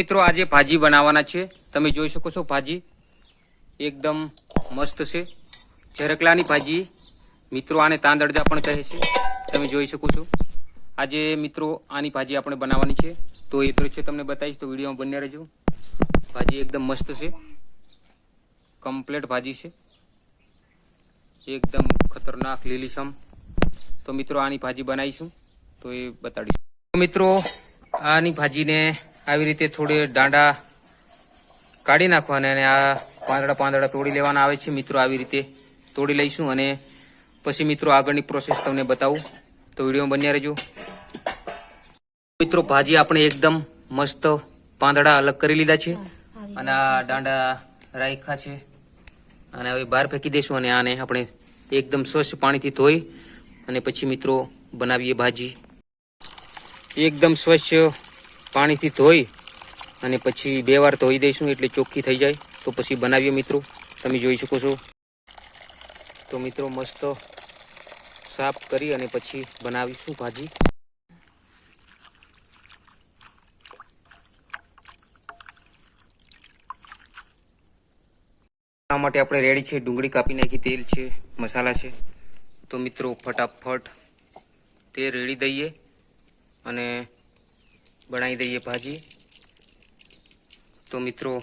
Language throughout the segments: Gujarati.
મિત્રો, આજે ભાજી બનાવવાના છે. તમે જોઈ શકો છો ભાજી. એકદમ મસ્ત છે. ઝરકલાની ભાજી. મિત્રો, આને તાંદળજા પણ કહે છે. તમે જોઈ શકો છો. આજે, મિત્રો, આની ભાજી આપણે બનાવવાની છે. તો એ દ્રશ્ય તમને બતાવીશ. તો વિડીયોમાં બંને રહેજો. ભાજી એકદમ મસ્ત છે. કમ્પ્લેટ ભાજી છે. એકદમ ખતરનાક, લીલીછમ. તો મિત્રો, આની ભાજી બનાવીશું. તો એ બતાડીશું. મિત્રો, આની ભાજીને આવી રીતે થોડે દાંડા કાઢી નાખવાના અને આ પાંદડા પાંદડા તોડી લેવાના આવે છે. મિત્રો, આવી રીતે તોડી લઈશું અને પછી મિત્રો, આગળની પ્રોસેસ તમને બતાવું. તો વીડિયો બન્યા રહેજો. મિત્રો, ભાજી આપણે એકદમ મસ્ત પાંદડા અલગ કરી લીધા છે અને આ દાંડા રાખ્યા છે. અને હવે બહાર ફેંકી દઈશું અને આને આપણે એકદમ સ્વચ્છ પાણીથી ધોઈ અને પછી મિત્રો, બનાવીએ ભાજી. એકદમ સ્વચ્છ પાણીથી ધોઈ અને પછી બે વાર ધોઈ દઈશું એટલે ચોખ્ખી થઈ જાય. તો પછી બનાવીએ મિત્રો. તમે જોઈ શકો છો. તો મિત્રો મસ્ત સાફ કરી અને પછી બનાવીશું ભાજી. આ માટે આપણે રેડી છે. ડુંગળી કાપી નાખી, તેલ છે, મસાલા છે. તો મિત્રો ફટાફટ તે રેડી દઈએ. અને બનાવી દઈએ ભાજી. તો મિત્રો,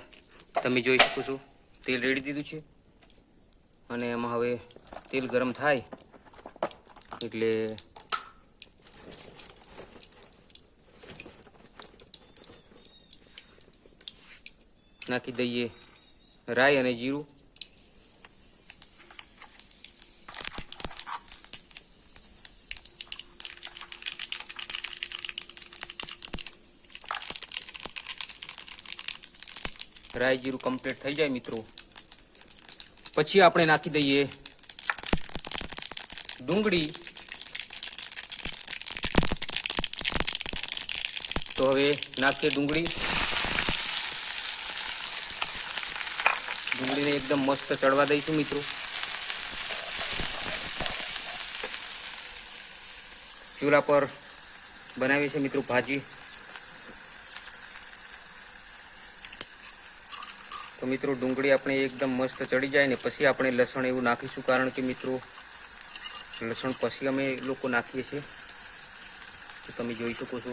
તમે જોઈ શકો છો, તેલ રેડી દીધું છે. અને એમાં હવે તેલ ગરમ થાય એટલે નાખી દઈએ રાઈ અને જીરું. રાઈ જીરું કમ્પ્લીટ થઈ જાય મિત્રો. પછી આપણે નાખી દઈએ ડુંગળી. તો હવે નાખીએ ડુંગળી. ડુંગળીને એકદમ મસ્ત ચડવા દઈશું મિત્રો. ચૂલા પર બનાવીએ છીએ મિત્રો ભાજી. તો મિત્રો ડુંગળી આપણે એકદમ મસ્ત ચડી જાય ને પછી આપણે લસણ એવું નાખીશું, કારણ કે મિત્રો લસણ પછી અમે લોકો નાખીએ છીએ. તો તમે જોઈ શકો છો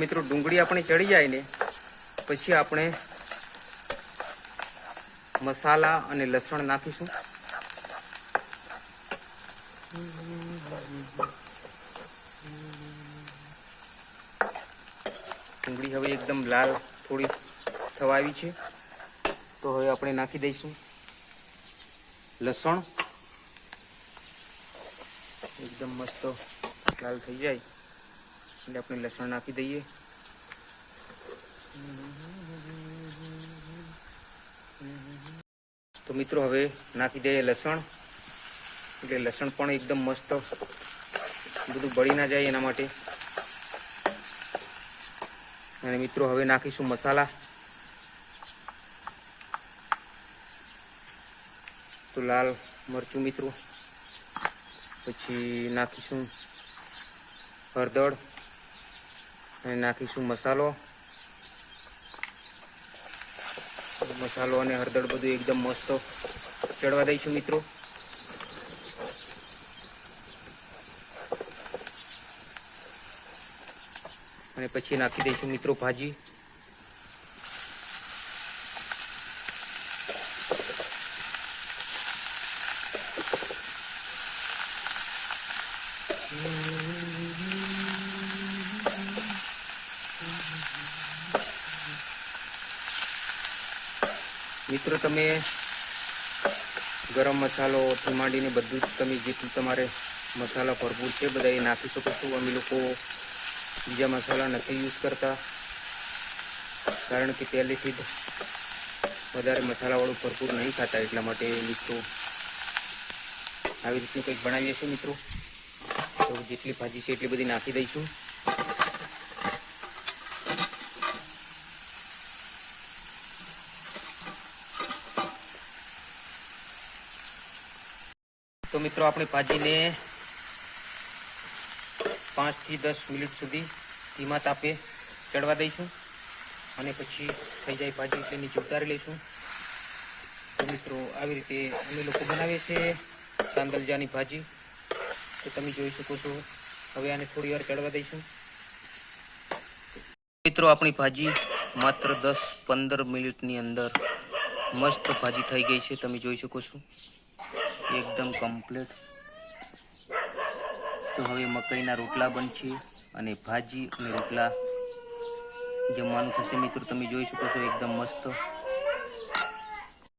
મિત્રો ડુંગળી આપણે ચડી જાય ને, પછી આપણે મસાલા અને લસણ નાખીશું. ડુંગળી હવે એકદમ લાલ થોડી થવા આવી છે. તો હવે આપણે નાખી દઈશું લસણ. એકદમ મસ્ત લાલ થઈ જાય. એટલે આપણે લસણ નાખી દઈએ તો મિત્રો હવે નાખી દઈએ લસણ એટલે લસણ પણ એકદમ મસ્ત બધું બળી ના જાય એના માટે. અને મિત્રો, હવે નાખીશું મસાલા. તો લાલ મરચું મિત્રો. પછી નાખીશું હળદર. અને નાખીશું મસાલો. મસાલો અને હળદર બધું એકદમ મસ્ત ચડવા દઈશું મિત્રો. અને પછી નાખી દઈશું મિત્રો ભાજી. મિત્રો, તમે ગરમ મસાલોથી માંડીને બધું જ તમે જેટલું તમારે મસાલા ભરપૂર છે બધા એ નાખી શકો છો. અમે લોકો બીજા મસાલા નથી યુઝ કરતા, કારણ કે પહેલેથી જ વધારે મસાલાવાળું ભરપૂર નહીં ખાતા, એટલા માટે મિત્રો આવી રીતનું કંઈક બનાવીએ છીએ મિત્રો. તો જેટલી ભાજી છે એટલી બધી નાખી દઈશું. તો મિત્રો, આપણી ભાજીને પાંચથી દસ મિનિટ સુધી ધીમા તાપે ચડવા દઈશું અને પછી થઈ જાય ભાજી એટલે નીચે ઉતારી લઈશું. તો મિત્રો, આવી રીતે અમે લોકો બનાવીએ છીએ તાંદલજાની ભાજી. તો તમે જોઈ શકો છો, હવે આને થોડી વાર ચડવા દઈશું. મિત્રો, આપણી ભાજી માત્ર દસ પંદર મિનિટની અંદર મસ્ત ભાજી થઈ ગઈ છે, તમે જોઈ શકો છો. એકદમ કમ્પ્લીટ તો હવે મકાઈના રોટલા બનશે અને ભાજી અને રોટલા જમવાનું થશે. મિત્રો, તમે જોઈ શકો છો, એકદમ મસ્ત.